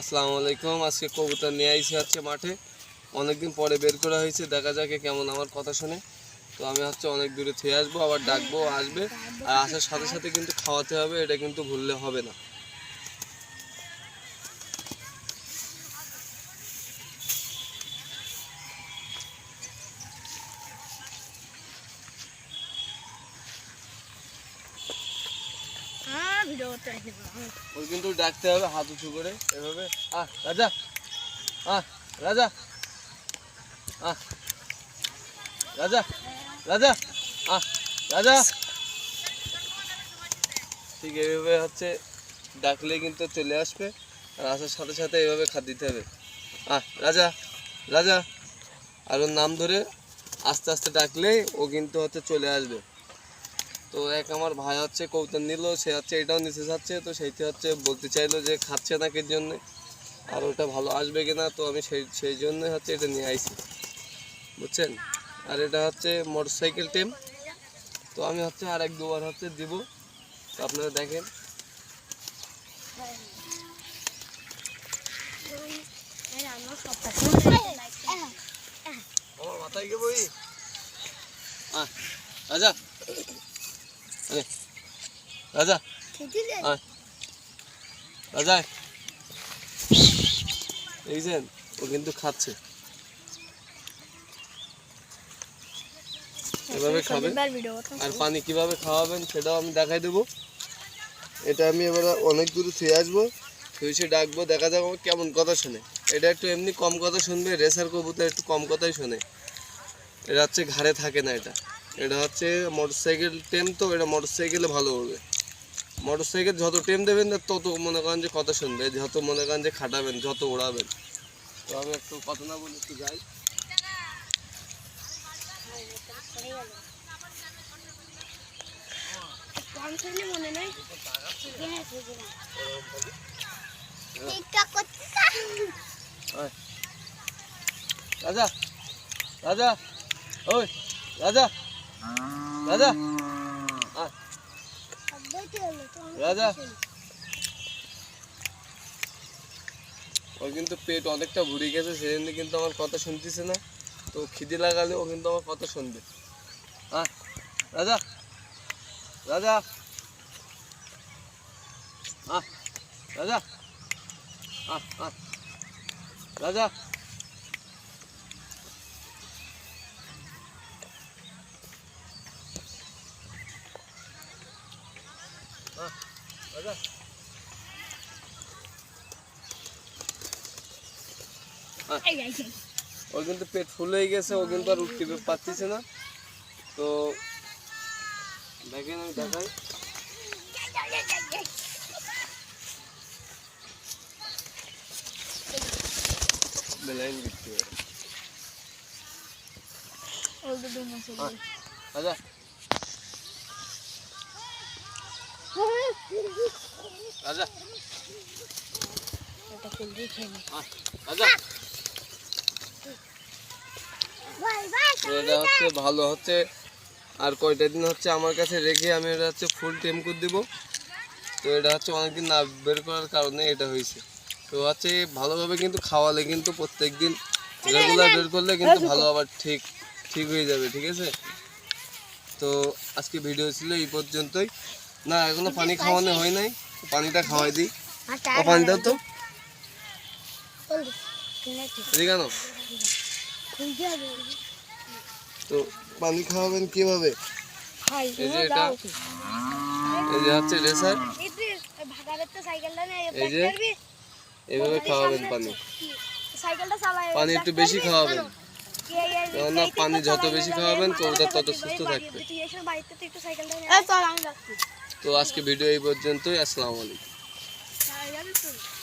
আসসালামু আলাইকুম। আজকে কবুতর নিয়ে আইসি হচ্ছে মাঠে। অনেকদিন পরে বের করা হয়েছে। দেখা যাক কেমন আমার কথা শুনে। তো আমি হচ্ছে অনেক দূরে থেকে আসব, আবার ডাকবো, আসবে। আর আসার সাথে সাথে কিন্তু খাওয়াতে হবে, এটা কিন্তু ভুললে হবে না। ভিডিও ওই কিন্তু ডাকতে হবে, হাত উঁচু করে, এভাবে। আহ, রাজা! আহ রাজা! আহ, রাজা! রাজা! আহ, রাজা! ঠিক এইভাবে হচ্ছে, ডাকলে কিন্তু চলে আসবে, আর আসার সাথে সাথে এভাবে খাদ দিতে হবে। আহ, রাজা! রাজা! আর ওর নাম ধরে আস্তে আস্তে ডাকলেই ও কিন্তু হচ্ছে চলে আসবে। তো এক আমার ভাই হচ্ছে কৌতন নিল সে হচ্ছে এটাও নিতে চাচ্ছে তো সেইটি হচ্ছে বলতে চাইলো যে খাচ্ছে না কির জন্য আর ওটা ভালো আসবে কিনা তো আমি সেই সেই জন্য হচ্ছে এটা নিয়ে আইছি বুঝছেন? আর এটা হচ্ছে মোটর সাইকেল টেম তো আমি হচ্ছে আর এক দুবার হচ্ছে দিব তো আপনারা দেখেন। আমার মাথায় গে বই? আহ রাজা। রাজা। রাজা দেখছেন ও কিন্তু খাচ্ছে। এভাবে খাবে? আর পানি কীভাবে খাওয়াবেন সেটাও আমি দেখাই দেবো। এটা আমি এবার অনেক দূরে থুয়ে আসব এসে ডাকবো দেখা যাব কেমন কথা শুনে। এটা একটু এমনি কম কথা শুনবে রেসার কবুতর একটু কম কথাই শোনে। এটা হচ্ছে ঘাড়ে থাকে না এটা। এটা হচ্ছে মোটর সাইকেল টেম তো, এটা মোটর সাইকেলে ভালো উড়বে। মোটর সাইকেল যত টেম দেবেন, তত মনে করেন যে কথা শুনবে, যত মনে করেন যে খাটাবেন, যত ওড়াবেন তো আমি একটু কথা না বলে একটু যাই। রাজা রাজা, ওই, রাজা। রাজা। রাজা। ওর কিন্তু পেট অনেকটা ভুড়ি গেছে সেজন্য কিন্তু আমার কথা শুনতেছে না। তো খিদে লাগালে ও কিন্তু আমার কথা শুনবে। আয় রাজা। রাজা। আহ রাজা। আহ রাজা। রাজা এই এই এই। ওর কিন্তু পেট ফুল হয়ে গেছে ও কিন্তু আর উঠতে পারতেছে না তো দেখেন আমি দেখাই বেলাইন দিতে হবে। ওই যে দুই মাসের আহ, রাজা। এটা নে। রাজা। তো এটা হচ্ছে ভালো হচ্ছে। আর কয়টা দিন হচ্ছে আমার কাছে রেখে আমি এটা হচ্ছে ফুল টেম করে দিব। তো এটা হচ্ছে অনেকদিন না বের করার কারণে এটা হয়েছে। তো হচ্ছে ভালোভাবে কিন্তু খাওয়ালে কিন্তু প্রত্যেক দিন রেগুলার বের করলে কিন্তু ভালো আবার ঠিক ঠিক হয়ে যাবে ঠিক আছে? তো আজকে ভিডিও ছিল এই পর্যন্তই। না এখনও পানি খাওয়ানো হয় নাই পানিটা খাওয়াই দিই। ও পানি দাও তো। আনো। তো পানি খাওয়াবেন কীভাবে? এই যে এটা। এই যে হচ্ছে রেসার এই যে এইভাবে খাওয়াবেন পানি। পানি একটু বেশি খাওয়াবেন। কেননা পানি যত বেশি খাওয়াবেন কবুতর তত সুস্থ থাকবে। তো আজকে ভিডিও এই পর্যন্তই আসসালামু আলাইকুম। তুই